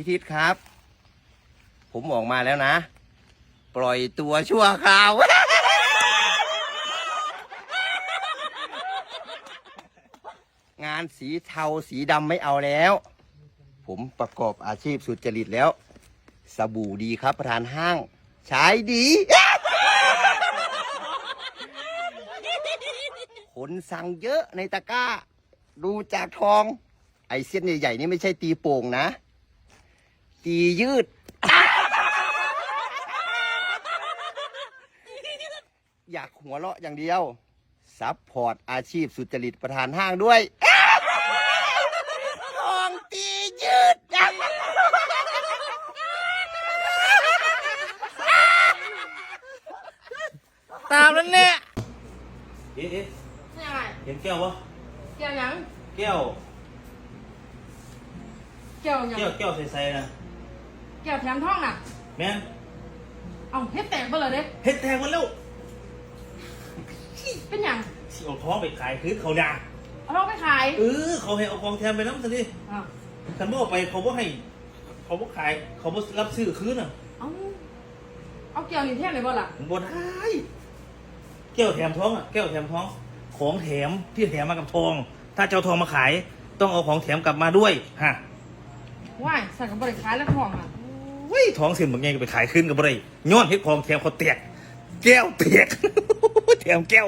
พิทิศครับ ผมออกมาแล้วนะ ปล่อยตัวชั่วคราว งานสีเทาสีดำไม่เอาแล้ว ผมประกอบอาชีพสุจริตแล้ว สบู่ดีครับประธานห้าง ใช้ดีคนสั่งเยอะในตะกร้า ดูจากทอง ไอเส้นใหญ่ๆนี่ไม่ใช่ตีโป่งนะ ตียืด อยากหัวเราะอย่างเดียว ซับพอร์ตอาชีพสุจริตประธานห้างด้วยทองตียืด ตามนั้นเนี่ยเอ๊ะเอ๊ะยังไงเห็นแก้วปะเกี่ยวหยังแก้ว เกี่ยวหยังแก้วแก้วใสๆนะเกี่ยวแถมท่องน่ะ แม่นเอาเฮ็ดแตกไปเลยเด้เฮ็ดแทงมันแล้วเป็นหยังสิเอาท้องไปขายคือเขาด่าเอาท่องไปขายเออเขาให้เอาของแทนไปน้ำสิ อ้าวคันบ่เอาไปเขาบ่ให้ เขาบ่ขาย เขาบ่รับซื้อคืนอะเอาเอาเกี่ยวนี่แท่งเลยบ่ล่ะมันบ่ได้แก้วแถมท้องอะแก้วแถมท้อง ของแถมที่แถมมากับทอง ถ้าจะเอาทองมาขาย ต้องเอาของแถมกลับมาด้วยฮะ ว่ายใส่กับบริขายแล้วท่องอะ ว้ยท้องเส้นบางไงก็ไปขายขึ้นกับอะไรย้อนเฮ็ดของแถมเขาเตกแก้วเตกแถมแก้ว